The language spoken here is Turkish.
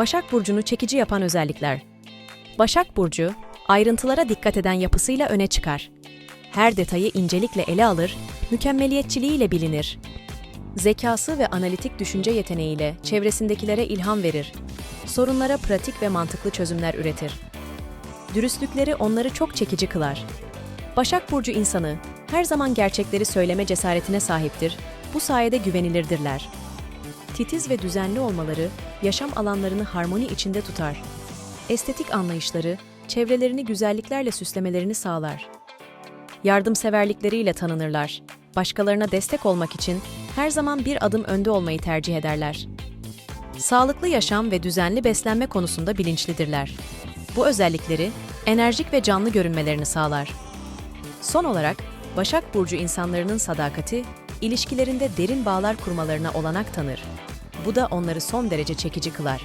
Başak Burcu'nu çekici yapan özellikler. Başak Burcu, ayrıntılara dikkat eden yapısıyla öne çıkar. Her detayı incelikle ele alır, mükemmeliyetçiliğiyle bilinir. Zekası ve analitik düşünce yeteneğiyle çevresindekilere ilham verir. Sorunlara pratik ve mantıklı çözümler üretir. Dürüstlükleri onları çok çekici kılar. Başak Burcu insanı her zaman gerçekleri söyleme cesaretine sahiptir, bu sayede güvenilirdirler. Titiz ve düzenli olmaları yaşam alanlarını harmoni içinde tutar. Estetik anlayışları çevrelerini güzelliklerle süslemelerini sağlar. Yardımseverlikleriyle tanınırlar. Başkalarına destek olmak için her zaman bir adım önde olmayı tercih ederler. Sağlıklı yaşam ve düzenli beslenme konusunda bilinçlidirler. Bu özellikleri enerjik ve canlı görünmelerini sağlar. Son olarak, Başak Burcu insanlarının sadakati, ilişkilerinde derin bağlar kurmalarına olanak tanır. Bu da onları son derece çekici kılar.